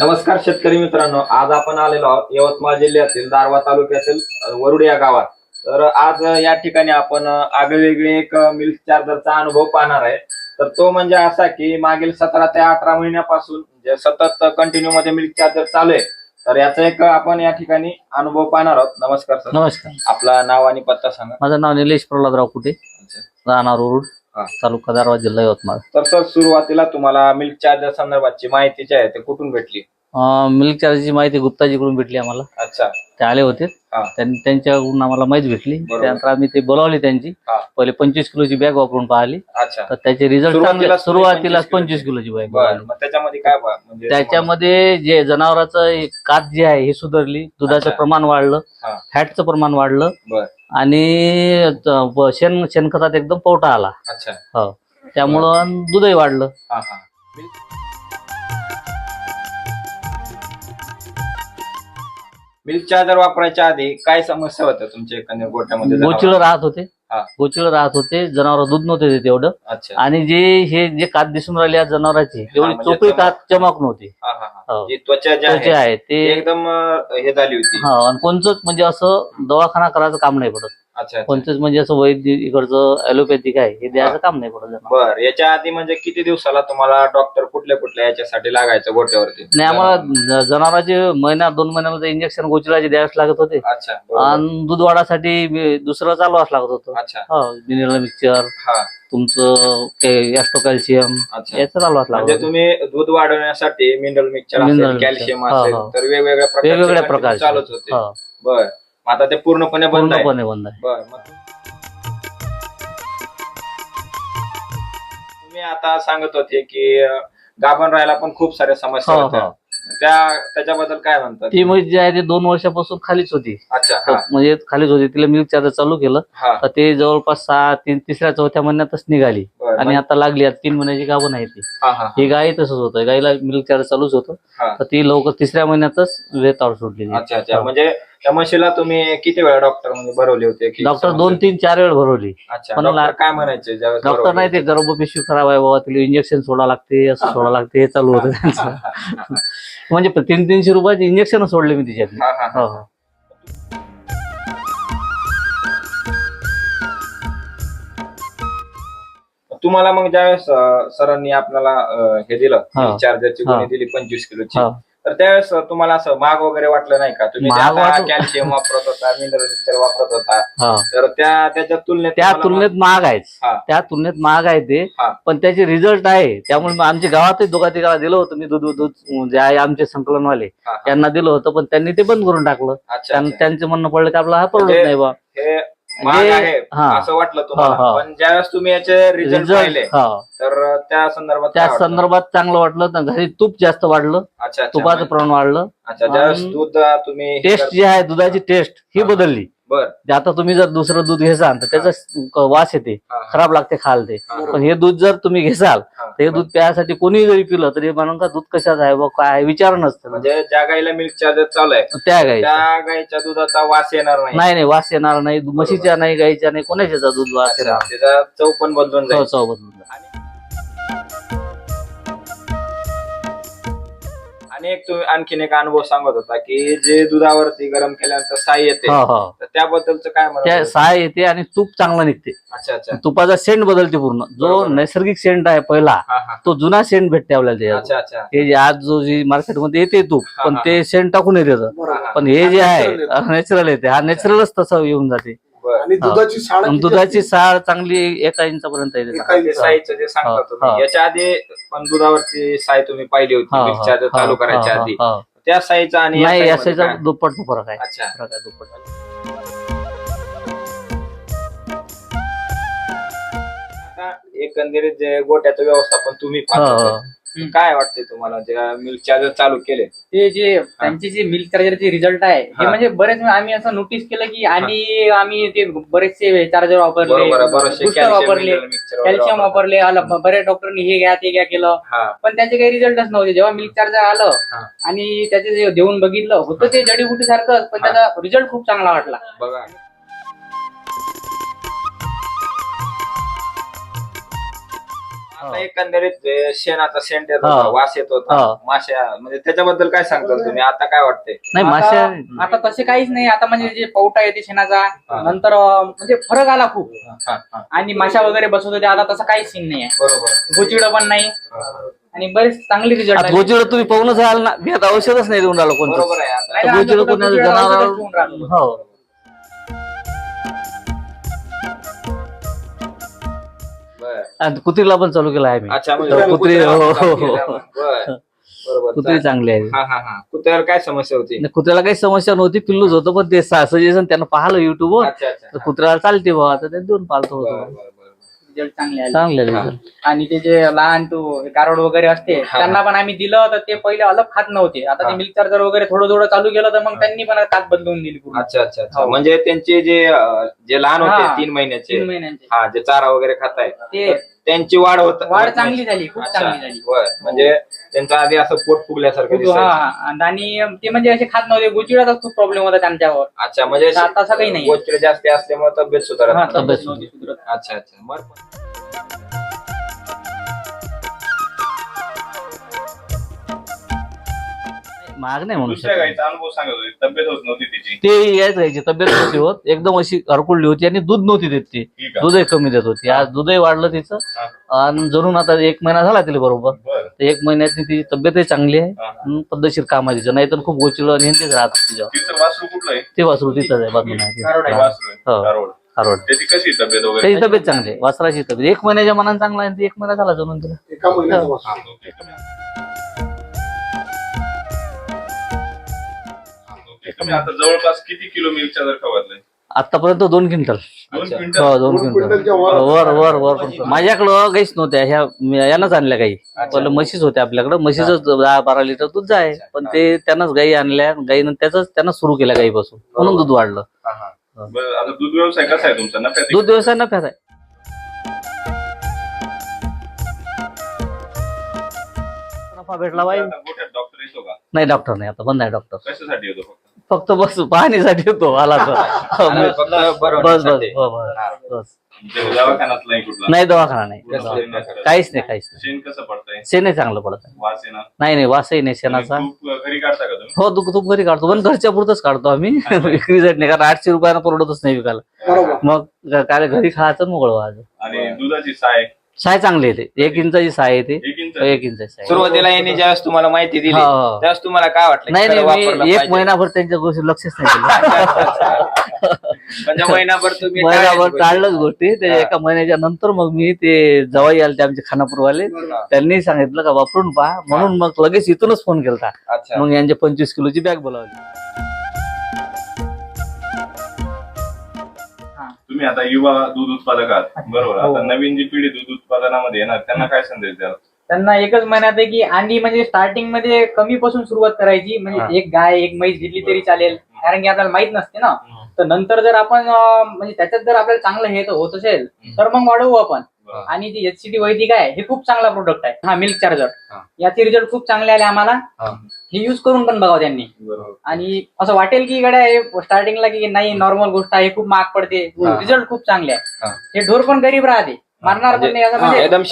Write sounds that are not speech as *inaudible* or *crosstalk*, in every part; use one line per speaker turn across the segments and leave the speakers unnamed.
नमस्कार शेतकरी मित्रांनो आज आपण आलेलो आहोत यवतमाळ जिल्ह्यातील दारवा तालुक्यातील वरुड या गावात. तर आज या ठिकाणी आपण आगळेवेगळे एक मिल्क चार्जरचा अनुभव पाहणार आहे. तर तो म्हणजे असा की मागील सतरा ते अठरा महिन्यापासून जे सतत कंटिन्यू मध्ये मिल्क चार्जर चालू आहे तर याचा एक आपण या ठिकाणी अनुभव पाहणार आहोत. नमस्कार सर.
नमस्कार.
आपला नाव आणि पत्ता सांगा.
माझं नाव निलेश प्रल्हादराव कुटे राहणार उरुड
हा.
तालुका दारवा जिल्हा यवतमाळ
तर सर सुरुवातीला तुम्हाला मिल्क चार्जर संदर्भातची माहिती जी आहे ते कुठून भेटली
मिल्क चार्जची माहिती गुप्ताजीकडून भेटली आम्हाला.
अच्छा.
ते आले होते.
हा.
त्यां- त्यांच्याकडून आम्हाला माहिती भेटली.
बरोबर.
त्यानंतर आम्ही ते बोलावली त्यांची.
हा.
पहिले पंचवीस किलोची बॅग वापरून पाहिली.
अच्छा.
तर त्याचे रिझल्ट
सुरुवातीला
चांगले सुरुवातीला
25 किलोची.
पंचवीस किलोची बॅग
बर. मग त्याच्यामध्ये काय बा- म्हणजे
त्याच्यामध्ये जे जनावराचं कात जे आहे हे सुधारली. दुधाचं
अच्छा.
प्रमाण वाढलं.
हा.
फॅटचं प्रमाण वाढलं.
बर.
आणि त- ब- शेण शेणखतात एकदम पोवटा आला.
अच्छा.
हो. त्यामुळं दूधही वाढलं.
हा हा. मिल्क चार्जर वापरायच्या आधी काय समस्या होत्या तुमच्या एखाद्या गोट्यामध्ये
गोचिळ? राहत होते.
हा.
गोचिळ राहत होते. जनावर दूध नव्हते देत तेवढं
अच्छा.
आणि जे हे जे कात दिसून राहिले आज जनावरांची तेवढी
म्हणजे
चोपडी
चमक.
कात चमक नव्हती.
हा हा हा.
हो.
जी त्वचा जी आहे
आहे
ती
ते
एकदम अं, हे झाली होती.
हा आणि म्हणजे असं दवाखाना करायचं काम नाही पडत. कोणतंच म्हणजे असं वैद्य इकडचं ॲलोपॅथिक आहे हे द्यायचं काम नाही पडत.
बर याच्या आधी म्हणजे किती दिवसाला तुम्हाला डॉक्टर कुठल्या कुठल्या याच्यासाठी लागायचं गोट्यावरती?
नाही आम्हाला ज- जनावरांचे महिना दोन महिन्याला इंजेक्शन गोचिळाचे द्यावेच लागत होते.
अच्छा बरोबर.
आणि दूध वाढासाठी बी- दुसरं चालवाच लागत होतं.
अच्छा.
हो मिनरल मिक्सचर
हा.
तुमचं ॲस्टो कॅल्शियम
अच्छा.
याचं चालवाच लागत
म्हणजे
होतं.
तुम्ही दूध वाढवण्यासाठी मिनरल मिक्सचर
Mineral
असेल
mixture.
कॅल्शियम
हा,
असेल
हा.
तर वेगवेगळ्या
वेगवेगळ्या प्रकारचे.
चालूच होते.
हो,
बर. आता ते पूर्णपणे बंद आहे.
पूर्णपणे बंद आहे.
बर मग तुम्ही आता सांगत होते की गाभण राहायला पण खूप साऱ्या समस्या
हो
होत्या.
हो.
त्या त्याच्याबद्दल काय म्हणतात?
ती म्हैस जी आहे ती दोन वर्षापासून खालीच होती.
अच्छा हा.
म्हणजे खालीच होती. तिला मिल्क चार्जर चालू केलं.
हा.
तर ते जवळपास सहा तीन तिसऱ्या चौथ्या महिन्यातच निघाली.
बर,
आणि आता लागली. आता तीन महिन्याची गाभण आहे ती.
हा हा
ही. गाय तसंच होतं. गायला मिल्क चार्जर चालूच होतं.
हा.
तर ती लवकर तिसऱ्या महिन्यातच.
अच्छा अच्छा.
हो.
म्हणजे त्या म्हशीला तुम्ही किती वेळा डॉक्टर म्हणजे भरवले होते? की
डॉक्टर दोन तीन चार वेळ भरवली.
अच्छा.
पण
डॉक्टर
ला-
काय म्हणायचे? ज्यावेळेस
डॉक्टर
भरवले?
नाही ते गर्भपिशवी खराब आहे बाबा. तिला इंजेक्शन सोडा लागते असं सोडा लागते. हे चालू होतं *laughs* त्यांचं. *laughs* म्हणजे तीन तीनशे रुपयाचे इंजेक्शन सोडले मी तिच्यात
हा हा हा.
हो हो
तुम्हाला मग ज्यावेळेस अं, सरांनी आपल्याला अं, हे दिलं
हा.
चार्जरची
हा.
दिली पंचवीस किलोची
हो.
तर त्यावेळेस तुम्हाला असं महाग वगैरे वाटलं नाही का? तुम्ही
महाग वाटलं-
कॅल्शियम वापरत होता मिनरल मिक्सचर वापरत होता.
हा.
तर त्या त्याच्या तुलनेत
त्या
तुम्हाला
तुलनेत महाग आहेच
हा.
त्या तुलनेत महाग आहे ते.
हा.
पण त्याचे रिझल्ट आहे. त्यामुळे मग आमच्या गावातही दोघा तिघाला दिलं होतं. मी दूध दूध जे आहे आमचे संकलनवाले
हा, हा.
त्यांना दिलं होतं पण त्यांनी ते बंद करून टाकलं.
अच्छा
त्यां-
अच्छा.
त्यांचं म्हणणं पडलं की आपला हा परवडत
म्हणजे
नाही बा.
हे महाग
जे-
आहे
हा.
असं वाटलं तुम्हाला
हा.
पण ज्यावेळेस तुम्ही याचे रिझल्ट पाहिले
हा
तर त्या संदर्भात
त्या
काय वाटलं?
संदर्भात चांगलं वाटलं तर घरी तूप जास्त वाढलं
अच्छा अच्छा
तुपाचं प्रमाण वाढलं
अच्छा ज्यावेळेस
आणि
दूध तुम्ही
टेस्ट जी आहे दुधाची टेस्ट ही
हा.
बदलली
बर.
आता तुम्ही जर दुसरं दूध घेसाल तर त्याचा वास येते. खराब लागते खाल ते. पण हे दूध जर तुम्ही घेसाल. तर हे दूध प्यायसाठी कोणी जरी पिलं तरी म्हणून का दूध कशाचं आहे काय? विचार नसतं.
म्हणजे ज्या गाईला मिल्क चार्जर चालू आहे
त्या गाई
त्या गाईच्या दुधाचा वास येणार नाही.
नाही नाही वास येणार नाही. म्हशीच्या नाही गाईच्या नाही कोणाच्या दूध वास येणार?
त्याचा चव पण बदलून
चव बदलून
आणि एक तुम्ही आणखीन एक अनुभव सांगत होता की जे दुधावरती गरम केल्यानंतर साई येते
हो हो
तर त्याबद्दलच काय
त्या
होते?
साय येते आणि तूप चांगला निघते
अच्छा अच्छा
तुपाचा सेंट बदलते पूर्ण जो
बरोबर.
नैसर्गिक सेंट आहे पहिला
हा हा
तो जुना सेंट भेटते आपल्याला त्याच्यात
अच्छा अच्छा
हे जे आज जो जी मार्केटमध्ये येते तूप
हा,
पण
हा.
ते सेंट टाकून येते. पण हे जे आहे नॅचरल येते हा नॅचरलच तसं येऊन जाते.
आणि दुधाची
आणि दुधाची साळ चांगली एका इंचापर्यंत येते
एका
ते साईचं जे सांगता
हा,
तुम्ही. याच्या आधी पण दुधावरची साई तुम्ही पाहिली होती
हा,
चालू
हा,
करायच्या
हा,
आधी
हा.
त्या साईचा आणि या
नाही
साईमध्ये
याचा
काय?
दुप्पटचा फरक आहे
अच्छा
फरक आहे दुप्पट
आता एकंदरीत जे गोट्याचं व्यवस्थापन तुम्ही
हो,
पाहता
हो.
काय वाटतंय तुम्हाला? जे मिल्क चार्जर चालू केले.
ते जे त्यांचे जे मिल्क चार्जरचे रिझल्ट आहे हे
हा.
म्हणजे बरेच आम्ही असं नोटीस केलं की आम्ही आम्ही ते बरेचसे चार्जर वापरले
बरोबर आहे, बरेचसे
बुस्टर
calcium
वापरले
mineral mixture वगैरे
कॅल्शियम वापरले आलं बऱ्याच डॉक्टरनी हे घ्या ते घ्या केलं.
हा.
पण त्याचे काही रिझल्टच नव्हते. जेव्हा मिल्क चार्जर आलं
हा.
आणि त्याचे जे देऊन बघितलं होतं ते जडीबुटी सारखं पण त्याचा रिझल्ट खूप चांगला वाटला.
बघा. आता एकंदरीत शेणाचा सेंट येत
हा.
होता वास येत होता
हा.
माश्या म्हणजे त्याच्याबद्दल काय सांगताल तुम्ही? आता काय वाटतंय?
नाही
आता-
माश्या
आता तसे काहीच नाही. आता म्हणजे जे पवटा येते शेणाचा
हा.
नंतर अं, म्हणजे फरक आला खूप.
हा, हा.
आणि माशा वगैरे बसवत होते आता तसं काहीच सीन नाही आहे
बरोबर.
गोचिड पण नाही. आणि बरेच चांगले रिझल्ट
आता गोचिड तुम्ही पाहूनच राहाल ना. मी आता औषधच नाही देऊन राहिलो कोणतं
बरोबर आहे. आता
तर
गोचिड. हो. आणि कुत्रीला पण चालू केला आहे मी
अच्छा म्हणजे
तर कुत्री
कुत्र्याला
हो, हो, हो.
मग. बरं. बरोबर
कुत्री चांगली आहे
हा हा हा कुत्र्यावर काय समस्या होती
नाही, कुत्र्याला काही समस्या नव्हती पिल्लूच होतं पण ते सजेशन त्यानं पाहिलं युट्यूबवर
अच्छा अच्छा
तर कुत्र्याला चालते बा तर ते देऊन पालतो
बरं,
होतो
बरं, बरं.
रिझल्ट चांगले आले
चांगले
हा.
result.
आणि ते जे लहान तो कारवड वगैरे असते
हा.
त्यांना पण आम्ही दिलं तर ते पहिले अलग खात नव्हते आता
हा.
ते मिल्क चार्जर वगैरे थोडं थोडं चालू केलं तर मग त्यांनी पण ताक बदलून दिली पूर्ण
अच्छा अच्छा अच्छा
हो.
म्हणजे त्यांचे जे अं, जे लहान होते
हा.
तीन महिन्याचे
तीन महिन्यांचे
हा जे चारा वगैरे खाताय
ते
त्यांची वाढ होत
वाढ चांगली. झाली खूप
अच्छा.
चांगली झाली
बरं. म्हणजे त्यांच्या आधी असं पोट फुगल्यासारखं दिसायचं.
हा आणि ते म्हणजे असे खात नव्हते गुचिडाचा खूप प्रॉब्लेम होता त्यांच्यावर
अच्छा म्हणजे
आता असं काही नाही.
गोष्टी जास्त असल्यामुळे तब्येत सुधारत
हा.
तब्येत
नव्हती सुधरत.
अच्छा अच्छा बरं.
महाग नाही म्हणू
दुसऱ्या
शकत.
गाईचा अनुभव सांगत होती. तब्येत होत नव्हती तिची.
ते यायच राहायची तब्येत नव्हती होत. एकदम अशी हरकुळली होती आणि दूध नव्हती देत ती.
ठीक आहे.
दूधही कमी देत होती. आज दूधही वाढलं तिचं. आणि जणून आता एक महिना झाला तिला बरोबर.
बर.
तर एक महिन्यात तिची तब्येतही चांगली आहे.
हा.
आणि पद्धतशीर काम आहे तिचं. नाही तर खूप गोचिलं आणि तेच राहत तिच्यावर.
तिचं वासरू कुठलं आहे?
ते वासरू तिथंच आहे बाजूला आहे.
कारवड
ते.
आहे.
वासरू आहे.
हो.
त्याची कशी तब्येत वगैरे?
त्याची तब्येत चांगली आहे. वासराची तब्येत. एक महिन्याच्या मनाने चांगला आहे आणि ती एक महिना झाला जणून तिला.
एका महिन्याचा
हो.
ओके. तुम्ही आता जवळपास किती किलो मिरच्या जर खवरलंय
आतापर्यंत दोन क्विंटल.
दोन
अच्छा.
क्विंटल?
हो दोन क्विंटल.
वर.
वर वर. माझ्याकडं काहीच नव्हत्या. ह्या मी- यानंच आणल्या गाई पहिलं म्हशीच होत्या आपल्याकडं. म्हशीच दहा बारा लिटर दूध जाय पण ते त्यानंच गाई आणल्या. गाईनं त्याच त्यानं सुरू केल्या गाईपासून. म्हणून दूध वाढलं.
हा, हा.
बरं, आता दूध व्यवसाय कसा आहे तुमचा? नफ्यात आहे?
दूध व्यवसाय नफ्यात आहे. नफा भेटला बाई
आता डॉक्टर येतो का?
नाही डॉक्टर नाही. आता बंद आहे डॉक्टर.
कशासाठी येतो फक्त?
फक्त बस पाहणीसाठी येतो आला तर. *laughs* बस बस. हो,
दवाखान्यात नाही कुठला?
नाही दवाखाना नाही? काहीच नाही काहीच नाही.
शेण कसं पडतंय?
शेण चांगलं पडत आहे.
वास येणार?
नाही नाही वासही नाही शेणाचा.
तूप घरी काढता का तुम्ही?
हो तू तू घरी काढतो पण घरच्या पुरतच काढतो आम्ही. *laughs* विक्रीसाठी नाही कारण आठशे रुपयाला परवडतच नाही विकायला.
बरोबर.
मग काय घरी खायचं मोकळ व्हायचं.
आणि दुधाची साय?
साय चांगली येते एक इंचाची साय येते
एक इंच.
एक इंचाची साय.
सुरुवातीला यांनी ज्यावेळेस तुम्हाला माहिती दिली
हो, हो.
त्यावेळेस तुम्हाला काय वाटलं?
नाही
खरं
नाही
वापरलं
मी एक
पाहिजे?
महिनाभर त्यांच्या गोष्टी लक्षच नाही केलं.
म्हणजे महिनाभर तुम्ही *laughs*
महिनाभर
टाळलीच
टाळलंच गोष्टी. ते
हा.
एका महिन्याच्या नंतर मग मी ते जवाई आले ते आमचे खानापूरवाले
हा.
त्यांनी सांगितलं का वापरून पहा. म्हणून मग लगेच इथूनच फोन केला
अच्छा.
मग यांचे पंचवीस किलोची बॅग बोलावली.
तुम्ही आता युवा दूध उत्पादक आहात. बरोबर.
हो.
आता नवीन जी पिढी दूध उत्पादनामध्ये येणार त्यांना काय संदेश द्याल?
त्यांना एकच महिन्यात आहे की अंडी म्हणजे स्टार्टिंगमध्ये कमी पासून सुरुवात करायची
हा.
म्हणजे एक गाय एक म्हैस घेतली तरी चालेल. कारण की आपल्याला माहीत नसते ना. तर नंतर जर आपण अं, म्हणजे त्याच्यात जर आपल्याला चांगलं हे तर होत असेल तर मग वाढवू आपण.
बरं.
आणि जे एच सी टी वैदिक आहे हे खूप चांगला प्रोडक्ट आहे. हा मिल्क चार्जर
हा.
याचे रिझल्ट खूप चांगले आले आम्हाला.
हा.
हे युज करून पण बघावं त्यांनी.
बरोबर.
आणि असं वाटेल की गड्या हे स्टार्टिंगला की नाही नॉर्मल गोष्ट आहे खूप महाग पडते. रिझल्ट खूप चांगले आहे.
हा.
ढोर पण गरीब राहते. मारणार पण नाही. असं म्हणजे
एकदम.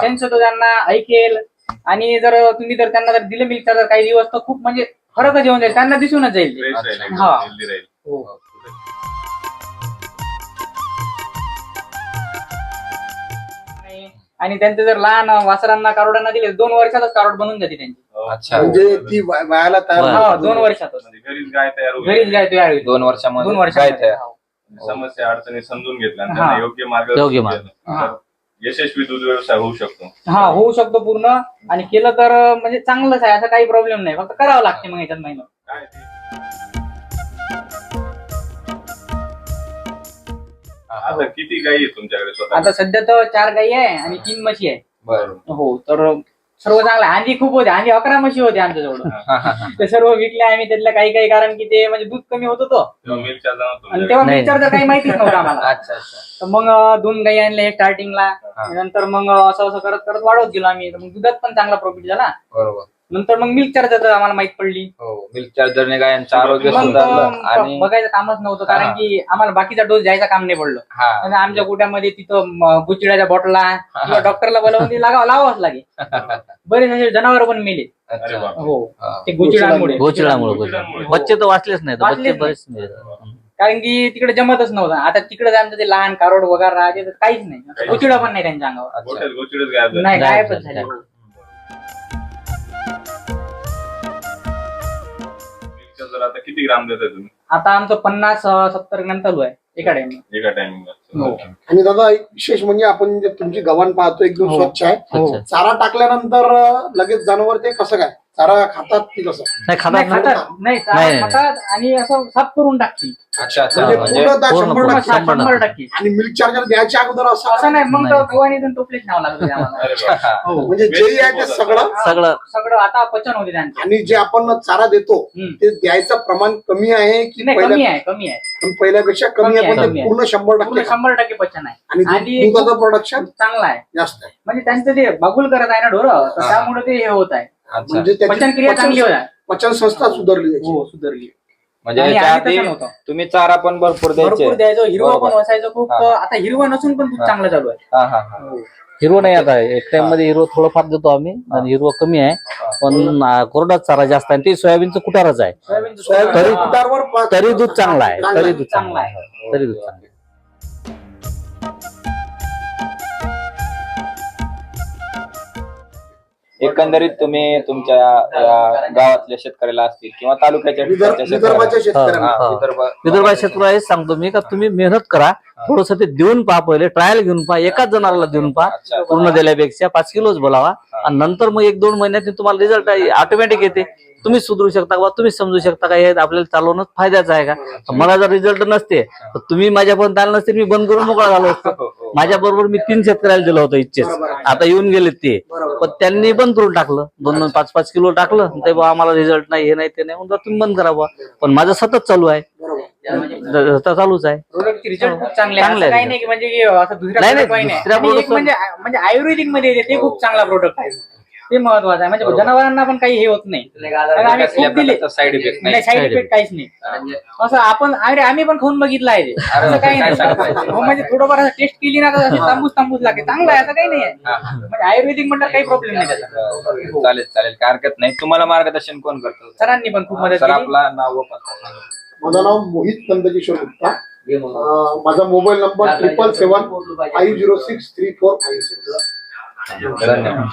सेन्स
होतो. त्यांना ऐकेल. आणि जर तुम्ही जर त्यांना जर दिलं मिल्क चार्जर काही दिवस तर खूप म्हणजे फरकच येऊन जाईल. त्यांना दिसूनच जाईल. हा. आणि- त्यांचे जर लहान वासरांना कारोडांना दिले दोन वर्षातच कारोड बनून जाते त्यांची
हो.
अच्छा
म्हणजे ती वा- वायाला तयार.
हा. दोन वर्षातच
म्हणजे घरीच गाय तयार होईल
घरीच गाय तयार होईल
दोन वर्षामध्ये
दोन
काय
वर्षामध्ये
तयार?
हो.
समस्या अडचणी समजून घेतल्या आणि
हा.
योग्य मार्ग
योग्य मार्ग.
यशस्वी दूध व्यवसाय होऊ शकतो
हा होऊ शकतो पूर्ण आणि केलं तर म्हणजे चांगलंच आहे असं काही प्रॉब्लेम नाही फक्त करावं लागते मग याच्यात महिना
काय ते? आता किती गायी आहेत तुमच्याकडे स्वतः
आता सध्या तर चार गाई आहे आणि तीन म्हशी आहे.
बरं.
हो तर सर्व चांगलं आहे. आधी खूप होते. आधी अकरा म्हशी होते आमच्याजवळ. *laughs* ते सर्व विकले आम्ही त्यातल्या काही काही कारण की ते म्हणजे दूध कमी होत होतं.
तेव्हा
आणि
तुमच्याकडे.
तेव्हा
नाही.
मिक्सर काही माहितीच नव्हतं *laughs* आम्हाला.
अच्छा अच्छा.
तर मग अं, दोन गाई आणले स्टार्टिंगला नंतर मग असं असं करत करत वाढवत गेलो आम्ही. तर मग दुधात पण चांगला प्रॉफिट झाला.
बरोबर.
नंतर मग मिल्क चार्जर आम्हाला माहीत पडली
हो मिल्क चार्जरने गायांचं आरोग्य
मग
सुधारलं
तर
आणि
बघायचं कामच नव्हतं कारण
हा.
की आम्हाला बाकीचा डोस द्यायचा काम नाही पडलं
हा
आणि आमच्या गोट्यामध्ये तिथं म, गुचिड्याच्या बॉटला किंवा डॉक्टरला बोलावून ते लागावं लावावंच लागेल *laughs* बरेच असे जनावर पण मेले
अरे
अच्छा
बाप
हो
हा.
ते गुचिडांमुळे.
बच्चे तर वाचलेच नाही
वाचलेच
बच्चे
नाही.
बरेच मेले.
कारण की तिकडे जमतच नव्हतं आता तिकडे आमचं ते लहान कारोड वगैरे राहते तर काहीच नाही
काहीच
गुचिडा पण नाही त्यांच्या अंगावर
अच्छा.
गोट्यात गोचिडच गायब झाले.
नाही
गायब
गायबच
झाले.
आता किती ग्राम देताय तुम्ही
आता आमचं पन्नास अं, सत्तर ग्रॅम चालू आहे एका टाइम
एका
हो.
टायमिंगला
आणि दादा एक विशेष म्हणजे आपण जे तुमची गव्हाण पाहतो एकदम
हो.
स्वच्छ आहे
अच्छा.
चारा टाकल्यानंतर अं, लगेच जनावर ते कसं काय चारा खातात की कसं
नाही खातात
नाही
ना?
खातात नाही चारा
नाही, नाही.
खातात आणि असं साफ करून टाकतील
अच्छा अच्छा
म्हणजे
म्हणजे
पूर्ण त्या
पूर्ण-
शंभर
पूर्ण
टक्के.
शंभर
शंभर टक्के
आणि मिल्क चार्जर द्यायच्या अगोदर असं
असं नाही मग
नाही.
तर गव्हाणीतून टोपलेच न्यावं लागतं आम्हाला
अरे बाप.
हा.
म्हणजे जे आहे ते सगळं
सगळं
सगळं आता पचन होते त्यांचं
आणि जे आपण चारा देतो
हम्म.
ते द्यायचं प्रमाण कमी आहे की
नाही कमी
पहिल्या
आहे कमी आहे
पण पहिल्यापेक्षा कमी
कमी
आहे
आहे,
पण
कमी
ते
आहे.
पूर्ण शंभर
पूर्ण
टक्के
शंभर टक्के पचन आहे
आणि
आणि
दूध- दुधाचं प्रोडक्शन
चांगला आहे
जास्त आहे
म्हणजे त्यांचं ते बागुल करत आहे ना ढोरं तर
हा.
त्यामुळे ते हे होत आहे
म्हणजे त्याची
पचन क्रिया चांगली होत आहे
पचन संस्था सुधारली त्याची.
हो सुधारली.
म्हणजे
आणि
याच्या
आधी
आधी
तसं नव्हतं.
तुम्ही चारा पण भरपूर
भरपूर
द्यायचे.
द्यायचं हिरवं
बरोबर.
पण वसायचं खूप.
हा.
आता हिरवं नसून पण खूप
हा.
चांगलं चालू आहे.
हा हा हा.
हिरवं नाही आता. एक टाइममध्ये हिरवं थोडंफार देतो आम्ही. आणि हिरवं कमी आहे. पण आ, कोरडाच चारा जास्त आहे. आणि ते सोयाबीनचं कुटारच आहे.
सोयाबीनचं
तरी-
हा.
तरी दूध चांगलं आहे. तरी. दूध चांगलं आहे. तरी दूध चांगलं आहे.
एकंदरीत तुम्ही तुमच्या या गावातल्या शेतकऱ्याला असतील किंवा तालुक्याच्या
विदर्भाच्या
शेतकऱ्याला- हा,
हा.
विदर्भ
विदर्भात शेतकरी हेच सांगतो मी का तुम्ही मेहनत करा. थोडस ते देऊन पहा पहिले ट्रायल घेऊन पहा एकाच जनाला देऊन पहा. पूर्ण दिल्यापेक्षा पाच किलोच बोलावा. आणि नंतर मग एक दोन महिन्यात तुम्हाला रिझल्ट ऑटोमॅटिक येते. तुम्ही सुधरू शकता का? तुम्ही समजू शकता का? हे आपल्याला चालवणं फायद्याचं आहे का? मला जर रिझल्ट नसते तर तुम्ही माझ्यापर्यंत आले नसते मी बंद करून मोकळा झालो असतो.
हो, हो.
माझ्या बरोबर मी तीन शेतकऱ्याला दिलं होतं इच्छेच. आता येऊन गेले ते. पण त्यांनी बंद करून टाकलं. दोन दोन पाच पाच किलो टाकलं. ते बा आम्हाला रिझल्ट नाही हे नाही ते नाही. म्हणून तुम्ही बंद करा बुवा. पण माझं सतत चालू आहे.
बरोबर
ज- ज- चालूच आहे.
प्रोडक्टचे रिझल्ट खूप चांगले आहे.
चांगले
असं
आहे
काही नाही की म्हणजे की असं दुसऱ्या
नाही, नाही,
product काही नाही
दुसऱ्या
आणि एक
product
म्हणजे म्हणजे आयुर्वेदिकमध्ये येते ते खूप चांगला प्रोडक्ट आहे. ते महत्वाचं आहे. म्हणजे
बरोबर.
जनावरांना पण काही हे होत नाही. कारण आम्ही
कसल्या
खूप दिले.
प्रकारचा साईड इफेक्ट
नाही.
नाही
साईड
Side
इफेक्ट काहीच नाही. असं आपण अरे आम्ही पण खाऊन बघितलं आहे ते.
अरे
असं काही
काय
नाही? हो, म्हणजे थोडंफार टेस्ट केली ना तर अशी तांबूस तांबूस लागते. चांगलं आहे असं काही नाही आहे.
हा, हा.
म्हणजे आयुर्वेदिक म्हणलं काही प्रॉब्लेम नाही त्याचा.
चालेल चालेल. काय हरकत नाही. तुम्हाला मार्गदर्शन कोण करतो?
सरांनी पण खूप मदत
सर
केली.
आपला नाव व पत्ता सांगा.
माझं नाव मोहित नंदकिशोर गुप्ता. माझा mobile number triple seven five zero six three four five six
धन्यवाद.